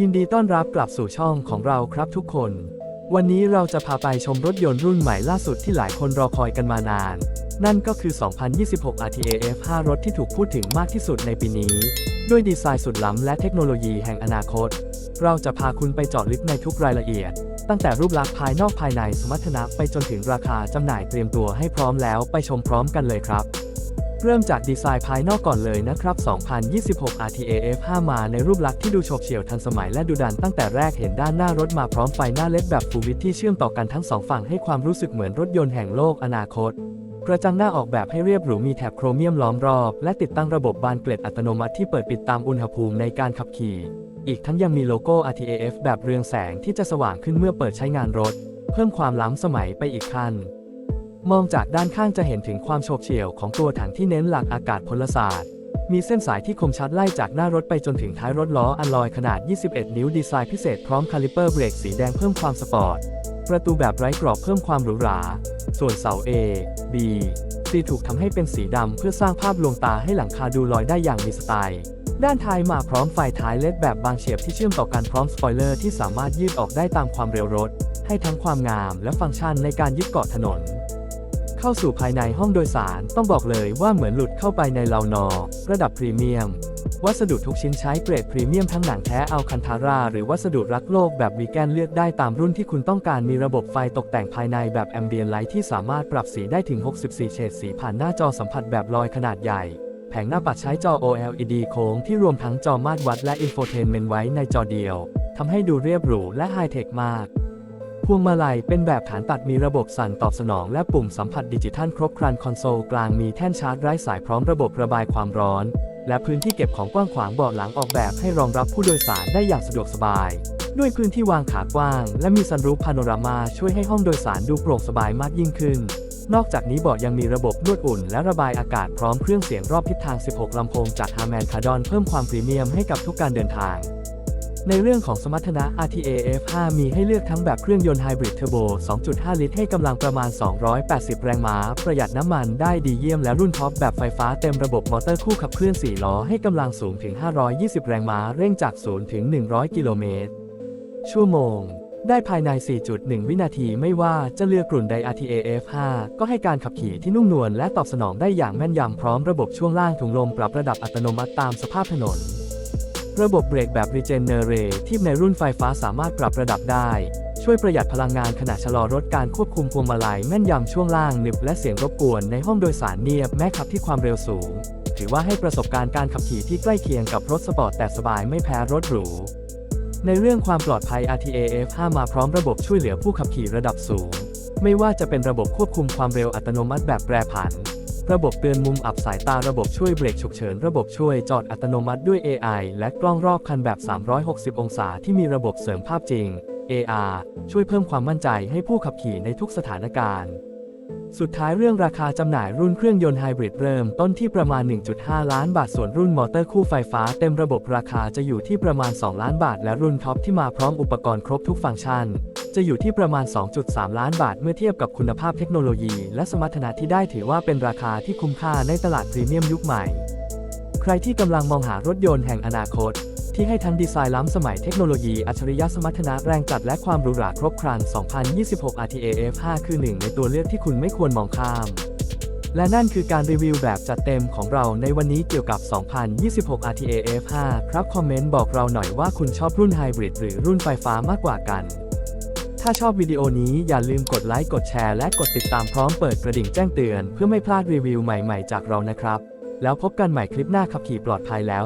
ยินดีต้อนรับกลับสู่ช่องของเราครับทุกคน วันนี้เราจะพาไปชมรถยนต์รุ่นใหม่ล่าสุดที่หลายคนรอคอยกันมานาน นั่นก็คือ 2026 RTA F5 รถที่ถูกพูดถึงมากที่สุดในปีนี้ ด้วยดีไซน์สุดล้ำและเทคโนโลยีแห่งอนาคต เราจะพาคุณไปเจาะลึกในทุกรายละเอียด ตั้งแต่รูปลักษณ์ภายนอกภายในสมรรถนะไปจนถึงราคาจำหน่ายเตรียมตัวให้พร้อมแล้วไปชมพร้อมกันเลยครับ เริ่มจากดีไซน์ภายนอกก่อนเลยนะครับ 2026 RTA F5 มาในรูปลักษณ์ที่ดูโฉบเฉี่ยวทันสมัยและดูดันตั้งแต่แรกเห็นด้านหน้ารถมาพร้อมไฟหน้าเล็ดแบบฟูวิตที่เชื่อมต่อกันทั้งสองฝั่งให้ความรู้สึกเหมือนรถยนต์แห่งโลกอนาคตกระจังหน้าออกแบบให้เรียบหรูมีแถบโครเมียมล้อมรอบ และติดตั้งระบบบานเกล็ดอัตโนมัติที่เปิดปิดตามอุณหภูมิในการขับขี่ อีกทั้งยังมีโลโก้ RTAF แบบเรืองแสงที่จะสว่างขึ้นเมื่อเปิดใช้งานรถ เพิ่มความล้ำสมัยไปอีกขั้น มองจากด้านข้างจะเห็นถึงความโฉบเฉี่ยวของตัวถังที่เน้นหลักอากาศพลศาสตร์ มีเส้นสายที่คมชัดไล่จากหน้ารถไปจนถึงท้ายรถล้ออัลลอยขนาด 21 นิ้วดีไซน์พิเศษพร้อมคาลิเปอร์เบรกสีแดงเพิ่มความสปอร์ต ประตูแบบไร้กรอบเพิ่มความหรูหรา ส่วนเสา A B C ถูกทำให้เป็นสีดำเพื่อสร้างภาพลวงตาให้หลังคาดูลอยได้อย่างมีสไตล์ด้านท้ายมาพร้อมไฟท้ายเลดแบบบางเฉียบที่เชื่อมต่อกันพร้อมสปอยเลอร์ที่สามารถยืดออกได้ตามความเร็วรถ ให้ทั้งความงามและฟังก์ชันในการยึดเกาะถนน เข้าสู่ภายในห้องโดยสารต้องบอกเลยว่าเหมือนหลุดเข้าไปในเลานอ ระดับพรีเมียม วัสดุทุกชิ้นใช้เกรดพรีเมียมทั้งหนังแท้อัลคันทาราหรือวัสดุรักโลกแบบวีแกนเลือกได้ตามรุ่นที่คุณต้องการมีระบบไฟตกแต่งภายในแบบแอมเบียนไลท์ที่สามารถปรับสีได้ถึง 64 เฉดสีผ่านหน้าจอสัมผัสแบบลอยขนาดใหญ่แผงหน้าปัดใช้จอ OLED โค้งที่รวมทั้งจอมาตรวัดและอินโฟเทนเมนต์ไว้ในจอเดียว ทำให้ดูเรียบหรูและไฮเทคมาก วงมาลัยเป็นแบบฐานตัดมีระบบสั่นตอบสนองและปุ่มสัมผัสดิจิทัลครบครันคอนโซลกลางมีแท่นชาร์จไร้สายพร้อมระบบระบายความร้อน และพื้นที่เก็บของกว้างขวางเบาะหลังออกแบบให้รองรับผู้โดยสารได้อย่างสะดวกสบาย ด้วยพื้นที่วางขากว้าง และมีซันรูฟพาโนรามาช่วยให้ห้องโดยสารดูโปร่งสบายมากยิ่งขึ้น นอกจากนี้เบาะยังมีระบบนวดอุ่น และระบายอากาศพร้อมเครื่องเสียงรอบทิศทาง 16 ลำโพงจาก Harman Kardon เพิ่มความพรีเมียมให้กับทุกการเดินทาง ในเรื่องของสมรรถนะ RTA F5 มีให้เลือกทั้งแบบเครื่องยนต์ไฮบริดเทอร์โบ 2.5 ลิตรให้กำลังประมาณ 280 แรงม้า ประหยัดน้ำมันได้ดีเยี่ยมและรุ่นท็อปแบบไฟฟ้าเต็มระบบมอเตอร์คู่ขับเคลื่อน 4 ล้อให้กำลังสูงถึง 520 แรงม้า เร่งจาก 0 ถึง 100 กิโลเมตร ชั่วโมง ได้ภายใน 4.1 วินาทีไม่ว่าจะเลือกกลุ่นใด RTA F5 ก็ให้การขับขี่ที่นุ่มนวลและตอบสนองได้อย่างแม่นยำพร้อมระบบช่วงล่างถุงลมปรับระดับอัตโนมัติตามสภาพถนน ระบบเบรกแบบ Regenerative ในรุ่นไฟฟ้าสามารถปรับระดับได้ ช่วยประหยัดพลังงานขณะชะลอรถการควบคุมพวงมาลัยแม่นยำช่วงล่างหนึบและเสียงรบกวนในห้องโดยสารเนียบแม้ขับที่ความเร็วสูง ถือว่าให้ประสบการณ์การขับขี่ที่ใกล้เคียงกับรถสปอร์ตแต่สบายไม่แพ้รถหรูในเรื่องความปลอดภัย RTA F5 มาพร้อมระบบช่วยเหลือผู้ขับขี่ระดับสูง ไม่ว่าจะเป็นระบบควบคุมความเร็วอัตโนมัติแบบแปรผัน ระบบเตือนมุมอับสายตาระบบช่วยเบรกฉุกเฉิน ระบบช่วยจอดอัตโนมัติด้วย AI และกล้องรอบคันแบบ 360 องศาที่มีระบบเสริมภาพจริง AR ช่วยเพิ่มความมั่นใจให้ผู้ขับขี่ในทุกสถานการณ์ สุดท้ายเรื่องราคาจำหน่ายรุ่นเครื่องยนต์ไฮบริดเริ่มต้นที่ประมาณ 1.5 ล้านบาท ส่วนรุ่นมอเตอร์คู่ไฟฟ้าเต็มระบบราคาจะอยู่ที่ประมาณ 2 ล้านบาท และรุ่นท็อปที่มาพร้อมอุปกรณ์ครบทุกฟังก์ชัน จะอยู่ที่ประมาณ 2.3 ล้านบาทเมื่อเทียบกับคุณภาพเทคโนโลยี และสมรรถนะที่ได้ถือว่าเป็นราคาที่คุ้มค่าในตลาดพรีเมียมยุคใหม่ ใครที่กำลังมองหารถยนต์แห่งอนาคต ที่ให้ทั้งดีไซน์ล้ำสมัยเทคโนโลยีอัจฉริยะสมรรถนะแรงจัดและความหรูหราครบครัน 2026 RTA F5 คือหนึ่งในตัวเลือกที่คุณไม่ควรมองข้ามและนั่นคือการรีวิวแบบจัดเต็มของเราในวันนี้เกี่ยวกับ 2026 RTA F5 ครับ คอมเมนต์บอกเราหน่อยว่าคุณชอบรุ่นไฮบริดหรือรุ่นไฟฟ้ามากกว่ากัน ถ้าชอบวิดีโอนี้อย่าลืมกดไลค์ กดแชร์ และกดติดตามพร้อมเปิดกระดิ่งแจ้งเตือน เพื่อไม่พลาดรีวิวใหม่ๆ จากเรานะครับ แล้วพบกันใหม่คลิปหน้าขับขี่ปลอดภัยแล้ว